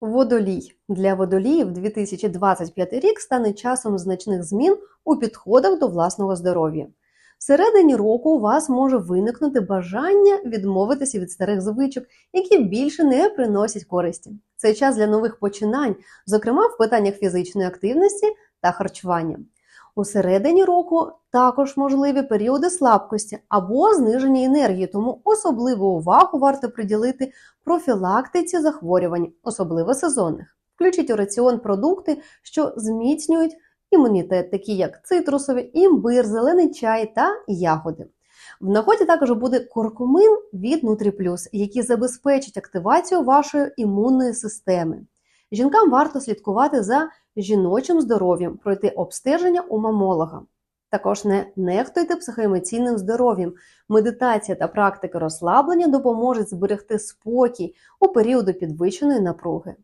Водолій для водоліїв 2025 рік стане часом значних змін у підходах до власного здоров'я. Всередині року у вас може виникнути бажання відмовитися від старих звичок, які більше не приносять користі. Це час для нових починань, зокрема в питаннях фізичної активності та харчування. У середині року також можливі періоди слабкості або зниження енергії, тому особливу увагу варто приділити профілактиці захворювань, особливо сезонних. Включіть у раціон продукти, що зміцнюють імунітет, такі як цитрусові, імбир, зелений чай та ягоди. В нагоді також буде куркумин від Нутріплюс, який забезпечить активацію вашої імунної системи. Жінкам варто слідкувати за жіночим здоров'ям, пройти обстеження у мамолога. Також не нехтуйте психоемоційним здоров'ям. Медитація та практика розслаблення допоможуть зберегти спокій у періоди підвищеної напруги.